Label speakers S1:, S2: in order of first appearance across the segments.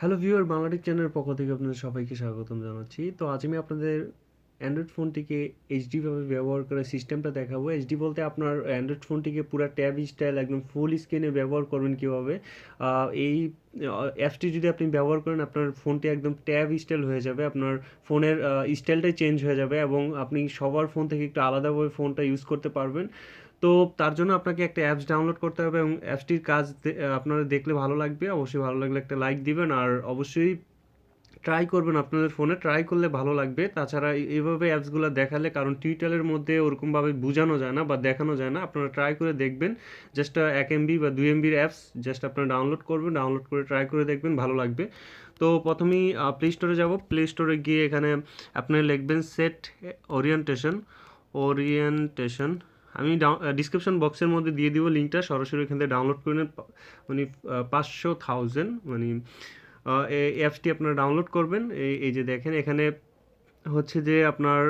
S1: Hello viewer বাংলাটিক চ্যানেলের পক্ষ থেকে আপনাদের সবাইকে স্বাগতম জানাচ্ছি। তো আজ আমি আপনাদের অ্যান্ড্রয়েড ফোনটিকে এইচডিভাবে ব্যবহার করার সিস্টেমটা দেখাবো। এইচডি বলতে আপনার অ্যান্ড্রয়েড ফোনটিকে পুরো ট্যাব স্টাইল একদম ফুল স্ক্রিনে ব্যবহার করবেন কীভাবে। এই অ্যাপসটি যদি আপনি ব্যবহার করেন, আপনার ফোনটি একদম ট্যাব স্টাইল হয়ে যাবে। আপনার ফোনের স্টাইলটাই চেঞ্জ হয়ে যাবে এবং আপনি সবার ফোন থেকে একটু আলাদাভাবে ফোনটা ইউজ করতে পারবেন। তো তার জন্য আপনাকে একটা অ্যাপস ডাউনলোড করতে হবে এবং অ্যাপসটির কাজ আপনারা দেখলে ভালো লাগবে। অবশ্যই ভালো লাগলে একটা লাইক দিবেন। আর অবশ্যই ট্রাই করবেন আপনাদের ফোনে ট্রাই করলে ভালো লাগবে। তাছাড়া এইভাবে অ্যাপসগুলো দেখালে, কারণ টিউটালের মধ্যে ওরকমভাবে বোঝানো যায় না বা দেখানো যায় না। আপনারা ট্রাই করে দেখবেন। জাস্ট এক এমবি বা দুই এমবির অ্যাপস জাস্ট আপনারা ডাউনলোড করবেন ডাউনলোড করে ট্রাই করে দেখবেন, ভালো লাগবে। তো প্রথমেই প্লে স্টোরে যাব। প্লে স্টোরে গিয়ে এখানে আপনি লিখবেন সেট ওরিয়েন্টেশন ওরিয়েন্টেশন আমি ডিসক্রিপশন বক্সের মধ্যে দিয়ে দিব লিঙ্কটা সরাসরি এখান থেকে ডাউনলোড করে নেন। মানে পাঁচশো থাউজেন্ড মানে এই অ্যাপসটি আপনারা ডাউনলোড করবেন। এই এই যে দেখেন, এখানে হচ্ছে যে আপনার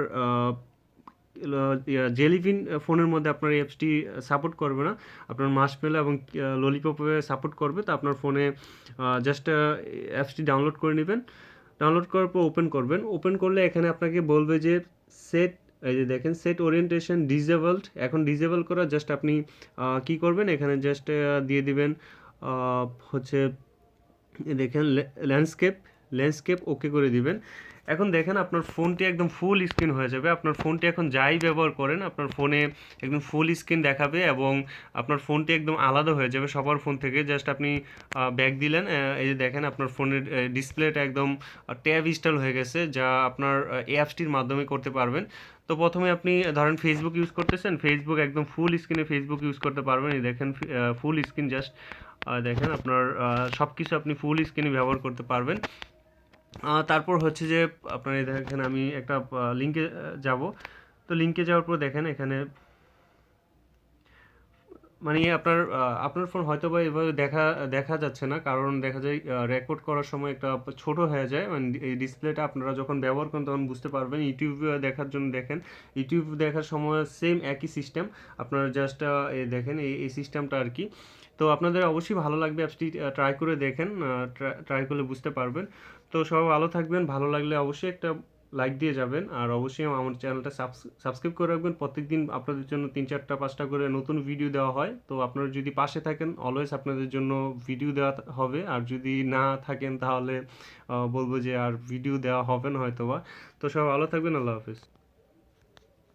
S1: জেলিফিন ফোনের মধ্যে আপনার অ্যাপসটি সাপোর্ট করবে না। আপনার মাসমেলা এবং ললিপপে সাপোর্ট করবে। তো আপনার ফোনে জাস্ট অ্যাপসটি ডাউনলোড করে নেবেন। ডাউনলোড করার পর ওপেন করবেন। ওপেন করলে এখানে আপনাকে বলবে যে সেট এই যে দেখেন সেট ওরিয়েন্টেশন ডিজেবলড এখন ডিজেবল করা জাস্ট আপনি কি করবেন? এখানে জাস্ট দিয়ে দিবেন হচ্ছে দেখেন ল্যান্ডস্কেপ ল্যান্ডস্কেপ ওকে করে দিবেন। এখন দেখেন আপনার ফোনটি একদম ফুল স্ক্রিন হয়ে যাবে। আপনার ফোনটি এখন যাই ব্যবহার করেন, আপনার ফোনে একদম ফুল স্ক্রিন দেখাবে এবং আপনার ফোনটি একদম আলাদা হয়ে যাবে সবার ফোন থেকে। জাস্ট আপনি ব্যাক দিলেন এই যে দেখেন আপনার ফোনের ডিসপ্লেটা একদম ট্যাব স্টাইল হয়ে গেছে, যা আপনার অ্যাপসটির মাধ্যমে করতে পারবেন। তো প্রথমে আপনি ধরেন ফেসবুক ইউজ করতেছেন ফেসবুক একদম ফুল স্ক্রিনে ফেসবুক ইউজ করতে পারবেন। এই দেখেন ফুল স্ক্রিন জাস্ট দেখেন আপনার সব কিছু আপনি ফুল স্ক্রিনে ব্যবহার করতে পারবেন। তারপর হচ্ছে যে, আপনার দেখেন আমি একটা লিঙ্কে যাব। তো লিঙ্কে যাওয়ার পর দেখেন এখানে মানে আপনার আপনার ফোন হয়তো বা এভাবে দেখা দেখা যাচ্ছে না। কারণ দেখা যায় রেকর্ড করার সময় একটা ছোট হয়ে যায়। মানে এই ডিসপ্লেটা আপনারা যখন ব্যবহার করেন তখন বুঝতে পারবেন। ইউটিউব দেখার জন্য দেখেন ইউটিউব দেখার সময় সেম একই সিস্টেম আপনারা জাস্ট দেখেন, এই এই সিস্টেমটা আর কি। তো আপনাদের অবশ্যই ভালো লাগবে অ্যাপসটি ট্রাই করে দেখেন ট্রাই করলে বুঝতে পারবেন। তো সবাই ভালো থাকবেন। ভালো লাগলে অবশ্যই একটা লাইক দিয়ে যাবেন। আর অবশ্যই আমার চ্যানেলটা সাবস্ক্রাইব করে রাখবেন। প্রত্যেকদিন আপনাদের জন্য তিন চারটা পাঁচটা করে নতুন ভিডিও দেওয়া হয়। তো আপনারা যদি পাশে থাকেন অলওয়েজ আপনাদের জন্য ভিডিও দেওয়া হবে। আর যদি না থাকেন, তাহলে বলব যে আর ভিডিও দেওয়া হবে না হয়তো বা তো সবাই ভালো থাকবেন। আল্লাহ হাফিজ।